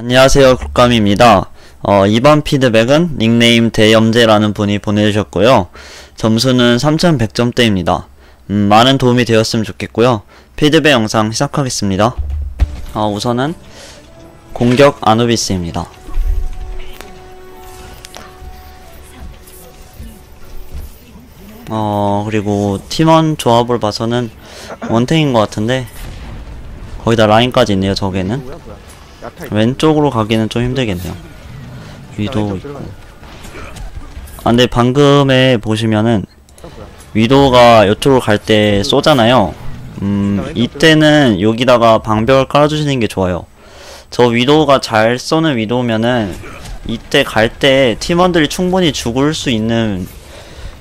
안녕하세요 국감입니다. 어, 이번 피드백은 닉네임 대염제라는 분이 보내주셨고요. 점수는 3100점대입니다. 음, 많은 도움이 되었으면 좋겠고요. 피드백 영상 시작하겠습니다. 어, 우선은 공격 아누비스입니다. 어 그리고 팀원 조합을 봐서는 원탱인 것 같은데 거기다 라인까지 있네요 저게는 있 왼쪽으로 가기는 좀 힘들겠네요. 위도 왼쪽 있고. 아 근데 방금에 보시면은 어, 뭐야 위도가 이쪽으로 갈 때 쏘잖아요. 음 이때는 여기다가 방벽을 깔아주시는 게 좋아요. 저 위도가 잘 쏘는 위도면은 이때 갈 때 팀원들이 충분히 죽을 수 있는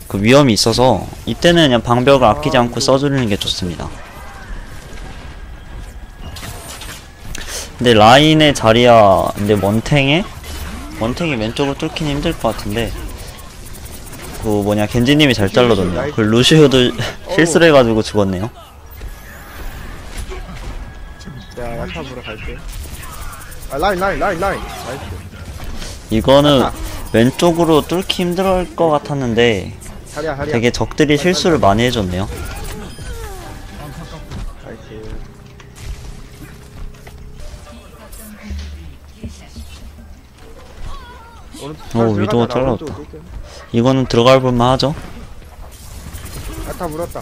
그 위험이 있어서 이때는 그냥 방벽을 아끼지 않고 써주는 게 좋습니다 근데 라인의 자리야. 근데 원탱에? 원탱이 왼쪽으로 뚫긴 힘들 것 같은데. 그 뭐냐 겐지님이 잘 잘라줬네요. 그 루시우도 실수를 해가지고 죽었네요. 야 야타 보러 갈게. 아 라인 라인 라인 라인. 나이스. 이거는 아하. 왼쪽으로 뚫기 힘들 것 같았는데 되게 적들이 실수를 많이 해줬네요 오, 위도가 쏠게. 이거는 들어갈 볼만 하죠? 야타 물었다.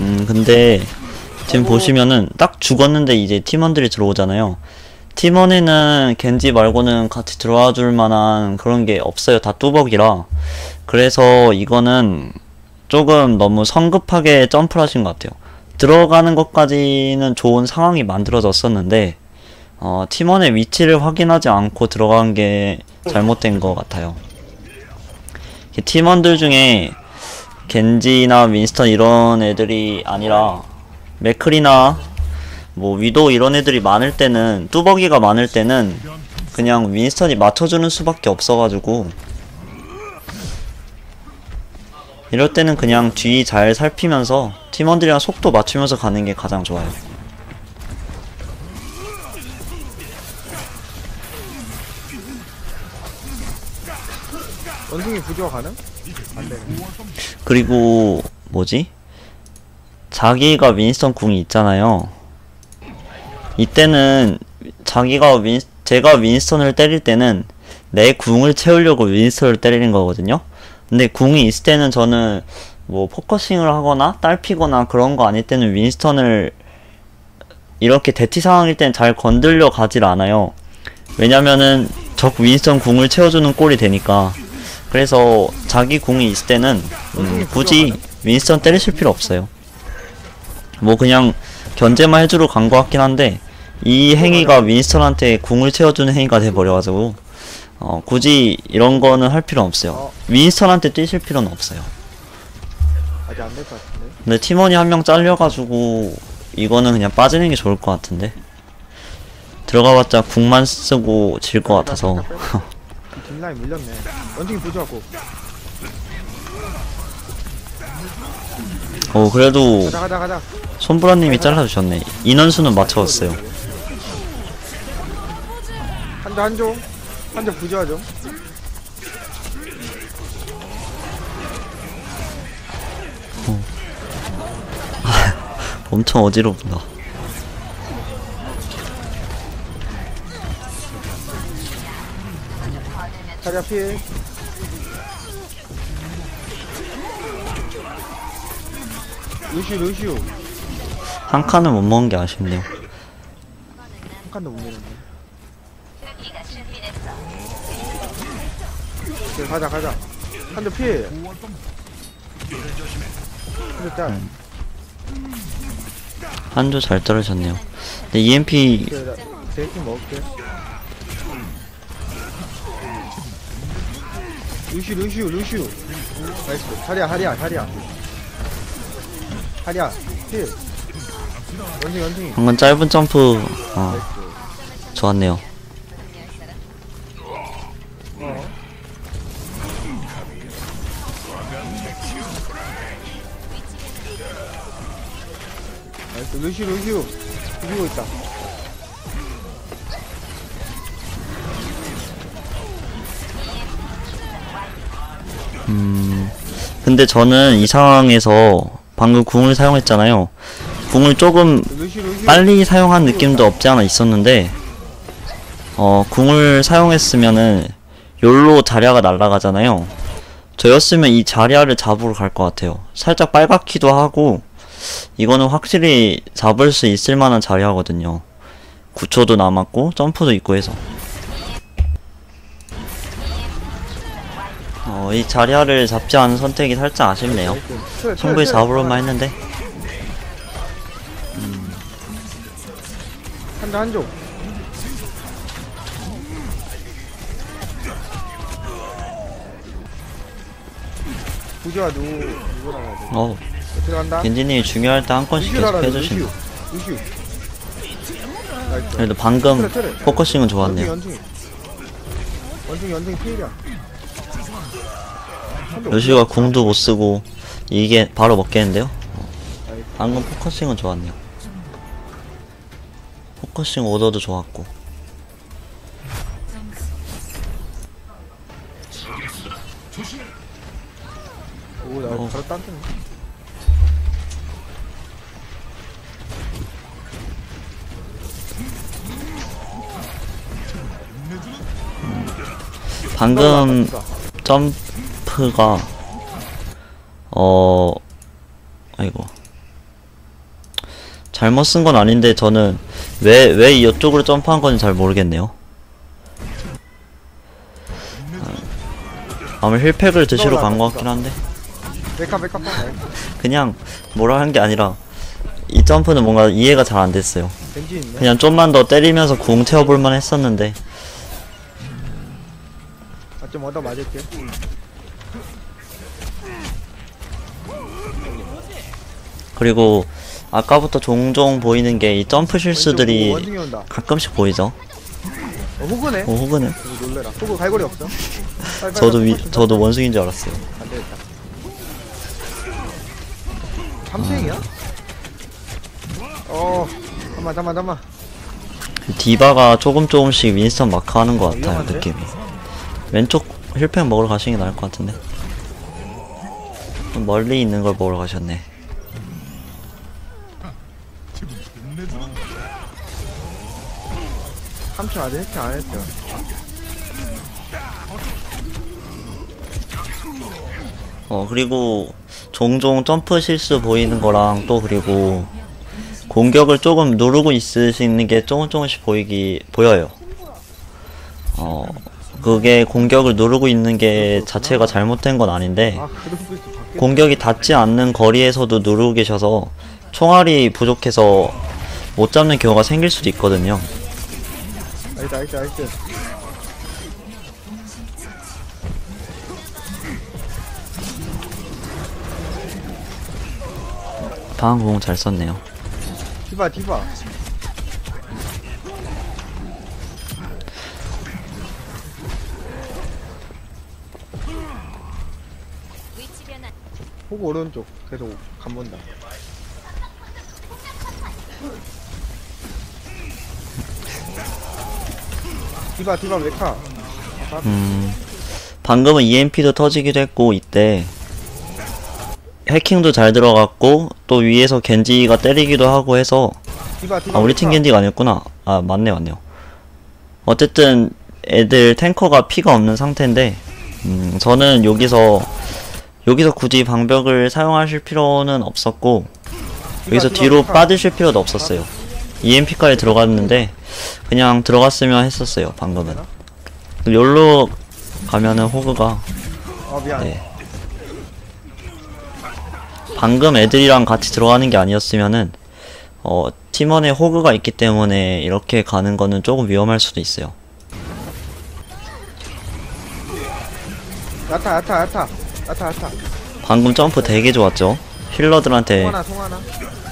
음 근데 지금 보시면은 딱 죽었는데 이제 팀원들이 들어오잖아요. 팀원에는 겐지 말고는 같이 들어와 줄 만한 그런 게 없어요. 다 뚜벅이라. 그래서 이거는 조금 너무 성급하게 점프를 하신 것 같아요. 들어가는 것까지는 좋은 상황이 만들어졌었는데 어, 팀원의 위치를 확인하지 않고 들어간 게 잘못된 것 같아요 팀원들 중에 겐지나 윈스턴 이런 애들이 아니라 맥클이나 뭐 위도 이런 애들이 많을 때는 뚜벅이가 많을 때는 그냥 윈스턴이 맞춰주는 수밖에 없어가지고 이럴 때는 그냥 뒤 잘 살피면서 팀원들이랑 속도 맞추면서 가는 게 가장 좋아요. 원숭이 부조화 가능? 안 되네 그리고 뭐지? 자기가 윈스턴 궁이 있잖아요. 이때는 자기가 윈 제가 윈스턴을 때릴 때는 내 궁을 채우려고 윈스턴을 때리는 거거든요. 근데 궁이 있을 때는 저는 뭐 포커싱을 하거나 딸피거나 그런 거 아닐 때는 윈스턴을 이렇게 대티 상황일 땐 잘 건들려 가질 않아요. 왜냐면은 적 윈스턴 궁을 채워주는 꼴이 되니까. 그래서 자기 궁이 있을 때는 음, 굳이 윈스턴 때리실 필요 없어요. 뭐 그냥 견제만 해주러 간 것 같긴 한데 이 행위가 윈스턴한테 궁을 채워주는 행위가 돼버려가지고 어, 굳이 이런 거는 할 필요는 없어요. 어. 윈스턴한테 뛰실 필요는 없어요. 아직 안 될 것 같은데 근데 팀원이 한 명 잘려가지고 이거는 그냥 빠지는 게 좋을 것 같은데 들어가봤자 궁만 쓰고 질 것 같아서 이 뒷라인 물렸네. 원숭이 부조화고. 어 그래도 가자 가자 가자. 손브라님이 잘라주셨네. 인원수는 맞춰왔어요. 한조 한조. 한조 부조화 좀 엄청 어지럽다 피해 루시우 루시우 한 칸은 못 먹은 게 아쉽네요. 한 칸도 못 내렸네. 그래 가자 가자. 한대 피해 한대 짤 한조 잘 떨어졌네요. 근데 EMP 나 대충 먹을게 루시우 루시우 루시우. 나이스. 하리야 하리야 하리야. 하리야 피해 원숭이 원숭이. 방금 짧은 점프 어, 좋았네요. 어. 나이스. 루시우 루시우. 이기고 있다 음, 근데 저는 이 상황에서 방금 궁을 사용했잖아요. 궁을 조금 빨리 사용한 느낌도 없지 않아 있었는데, 어, 궁을 사용했으면은, 요로 자리아가 날아가잖아요. 저였으면 이 자리아를 잡으러 갈 것 같아요. 살짝 빨갛기도 하고, 이거는 확실히 잡을 수 있을 만한 자리아거든요. 9초도 남았고, 점프도 있고 해서. 어, 이 자리아를 잡지 않은 선택이 살짝 아쉽네요. 충분히 잡으러만 했는데, 한조 한조 부지와 누구 누구랑 해야 돼? 어, 들어간다. 겐지님이 중요할 때 한 건씩 계속 해주신다. 루시우. 나이스. 그래도 방금. 포커싱은 좋았네요. 원숭이 원숭이 피해야. 루시가 궁도 못 쓰고 이게 바로 먹겠는데요? 방금 포커싱은 좋았네요. 포커싱 오더도 좋았고. 오 나 어. 바로 딴뜨네. 방금 점 프가 어 아이고 잘못 쓴 건 아닌데 저는 왜 왜 이쪽으로 점프한 건지 잘 모르겠네요. 아, 아무 힐팩을 드시러 간 것 같긴 한데 메카 메카 파. 그냥 뭐라 한 게 아니라 이 점프는 뭔가 이해가 잘 안 됐어요. 그냥 좀만 더 때리면서 궁 채워볼만 했었는데 아좀 얻어 맞을게. 그리고 아까부터 종종 보이는 게 이 점프 실수들이 원숭이 온다. 가끔씩 보이죠. 어, 호구네. 어, 호그는 이거 놀래라. 호구 갈고리 없어. 빨리, 빨리 저도 위, 빨리 저도 원숭인 줄 알았어요. 안 되겠다. 삼탱이야? 어, 잠만, 잠만, 잠만. 그 디바가 조금 조금씩 윈스턴 마크하는 것 같아요 위험한데? 느낌이. 왼쪽 힐팩 먹으러 가시는 게 나을 것 같은데. 좀 멀리 있는 걸 먹으러 가셨네. 삼촌 아직 해킹 안 했죠. 어 그리고 종종 점프 실수 보이는 거랑 또 그리고 공격을 조금 누르고 있으시는 게 조금 조금씩 보이기 보여요. 어 그게 공격을 누르고 있는 게 자체가 잘못된 건 아닌데 아. 공격이 닿지 않는 거리에서도 누르고 계셔서 총알이 부족해서 못 잡는 경우가 생길 수도 있거든요. 나이스, 나이스, 나이스. 방금 공잘 썼네요. 디바, 디바. 호구 오른쪽 계속 간본다. 디바, 디바 메카. 음, 방금은 EMP도 터지기도 했고 이때 해킹도 잘 들어갔고 또 위에서 겐지가 때리기도 하고 해서 디바, 디바. 아 우리 팀. 겐지가 아니었구나 아 맞네 맞네요 어쨌든 애들 탱커가 피가 없는 상태인데 음 저는 여기서 여기서 굳이 방벽을 사용하실 필요는 없었고 여기서 뒤로. 빠지실 필요도 없었어요 EMP까지 들어갔는데 그냥 들어갔으면 했었어요 방금은 욜로 가면은 호그가 어, 미안. 네. 방금 애들이랑 같이 들어가는 게 아니었으면은 어 팀원에 호그가 있기 때문에 이렇게 가는 거는 조금 위험할 수도 있어요. 야타, 야타, 야타. 야타, 야타. 방금 점프 되게 좋았죠. 힐러들한테 송하나, 송하나.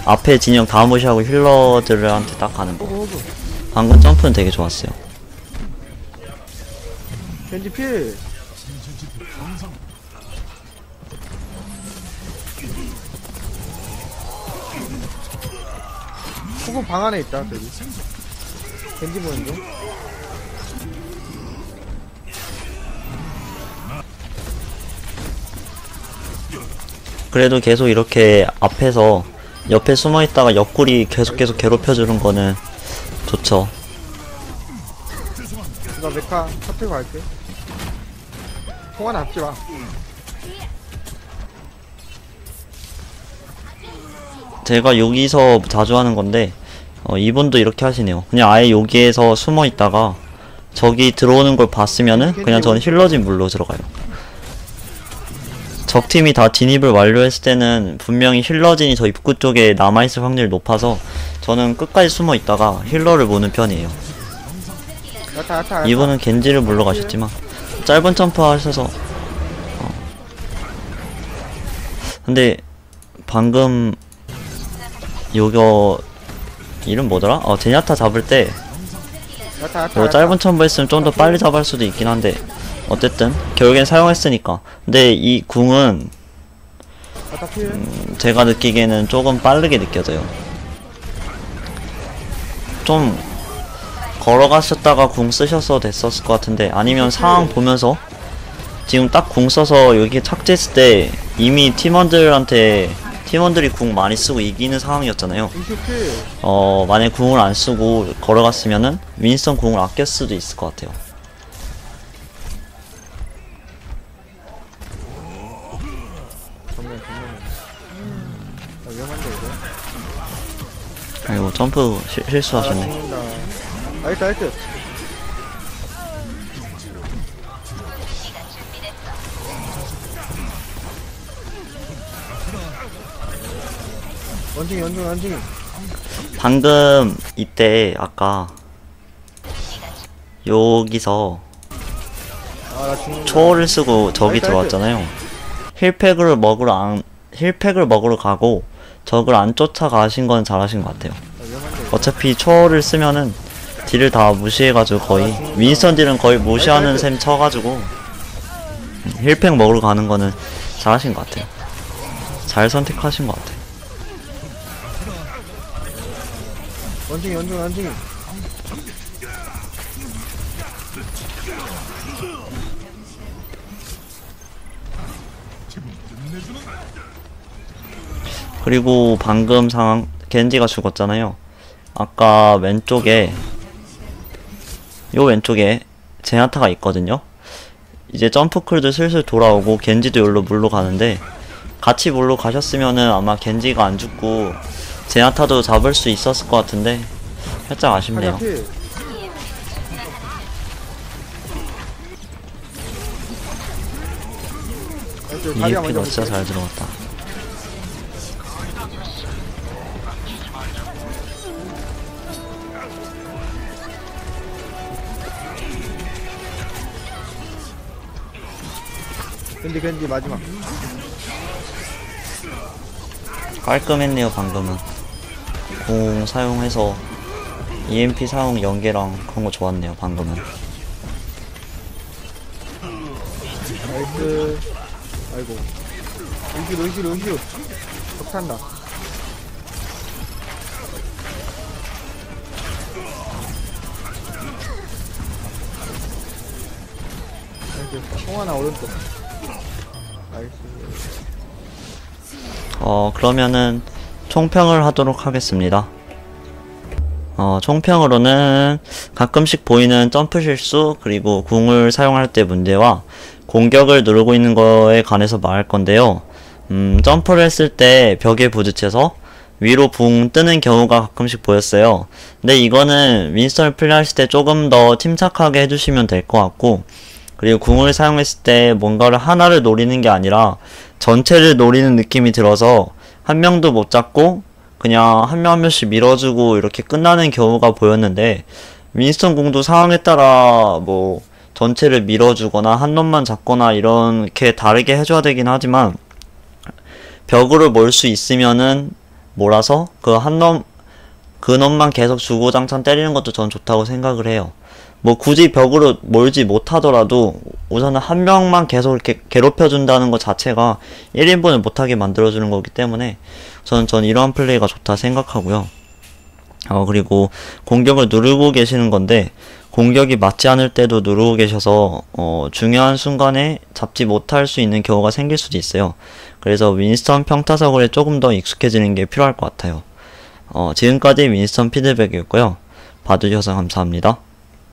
앞에 진영 다 무시하고 힐러들한테 딱 가는 거. 호구, 호구. 방금 점프는 되게 좋았어요. 겐지 필. 호구 방 안에 있다, 저기. 겐지 보는 중. 그래도 계속 이렇게 앞에서 옆에 숨어 있다가 옆구리 계속 계속 괴롭혀주는 거는 좋죠. 나 메카 터트리고 갈게. 통화는 합지 마. 제가 여기서 자주 하는 건데 어, 이분도 이렇게 하시네요. 그냥 아예 여기에서 숨어 있다가 저기 들어오는 걸 봤으면은 그냥 저는 힐러진 물로 들어가요. 적 팀이 다 진입을 완료했을 때는 분명히 힐러진이 저 입구 쪽에 남아있을 확률이 높아서 저는 끝까지 숨어 있다가 힐러를 보는 편이에요. 이분은 겐지를 물러가셨지만 짧은 점프 하셔서 어. 근데 방금 요거 이름 뭐더라? 어 제냐타 잡을 때 야타. 짧은 첨부 했으면 좀 더 빨리 잡을 수도 있긴 한데 어쨌든 결국엔 사용했으니까 근데 이 궁은 필. 제가 느끼기에는 조금 빠르게 느껴져요 좀 걸어가셨다가 궁 쓰셔서 됐었을 것 같은데 아니면 상황 보면서 지금 딱 궁 써서 여기 착지했을 때 이미 팀원들한테 팀원들이 궁 많이 쓰고 이기는 상황이었잖아요. 어 만약 궁을 안 쓰고 걸어갔으면은 윈스턴 궁을 아꼈을 수도 있을 것 같아요 아이고 점프 실- 실수하셨네 아, 죽는다. 나이스, 나이스. 원숭이, 원숭이, 원숭이. 방금 이때 아까 여기서 아, 나 죽는다. 초월을 쓰고 적이 들어왔잖아요. 힐팩을 먹으러 안 힐팩을 먹으러 가고 적을 안 쫓아가신 건 잘하신 것 같아요. 어차피 초월을 쓰면은 딜을 다 무시해가지고 거의 윈스턴 딜은 거의 무시하는 셈 쳐가지고 음, 힐팩 먹으러 가는 거는 잘하신 것 같아요. 잘 선택하신 것 같아요. 원숭이, 원숭이, 원숭이. 그리고 방금 상황 겐지가 죽었잖아요. 아까 왼쪽에 요 왼쪽에 제나타가 있거든요. 이제 점프클도 슬슬 돌아오고 겐지도 여기로 물로 가는데 같이 물로 가셨으면은 아마 겐지가 안 죽고 제나타도 잡을 수 있었을 것 같은데 살짝 아쉽네요. 다리야 EMP가 먼저 진짜. 잘 들어갔다. 겐지, 겐지, 마지막. 깔끔했네요 방금은 공 사용해서 EMP 사용 연계랑 그런 거 좋았네요 방금은 나이스. 아이고. 은실, 은실, 은실. 격탄다. 나이스. 총 하나 오른쪽. 어 그러면은 총평을 하도록 하겠습니다 어 총평으로는 가끔씩 보이는 점프 실수 그리고 궁을 사용할 때 문제와 공격을 누르고 있는 거에 관해서 말할 건데요 음 점프를 했을 때 벽에 부딪혀서 위로 붕 뜨는 경우가 가끔씩 보였어요. 근데 이거는 윈스턴을 플레이하실 때 조금 더 침착하게 해주시면 될 것 같고, 그리고 궁을 사용했을 때 뭔가를 하나를 노리는 게 아니라 전체를 노리는 느낌이 들어서 한 명도 못 잡고 그냥 한명한 명씩 밀어주고 이렇게 끝나는 경우가 보였는데 윈스턴 궁도 상황에 따라 뭐 전체를 밀어주거나 한 놈만 잡거나 이렇게 다르게 해줘야 되긴 하지만 벽으로 몰 수 있으면은 몰아서 그 한 놈, 그 놈만 계속 주고장창 때리는 것도 전 좋다고 생각을 해요. 뭐 굳이 벽으로 몰지 못하더라도 우선은 한 명만 계속 이렇게 괴롭혀준다는 것 자체가 1인분을 못하게 만들어주는 거기 때문에 저는 전 이러한 플레이가 좋다 생각하고요. 어, 그리고 공격을 누르고 계시는 건데 공격이 맞지 않을 때도 누르고 계셔서 어, 중요한 순간에 잡지 못할 수 있는 경우가 생길 수도 있어요. 그래서 윈스턴 평타석을 조금 더 익숙해지는 게 필요할 것 같아요. 어, 지금까지 윈스턴 피드백이었고요. 봐주셔서 감사합니다.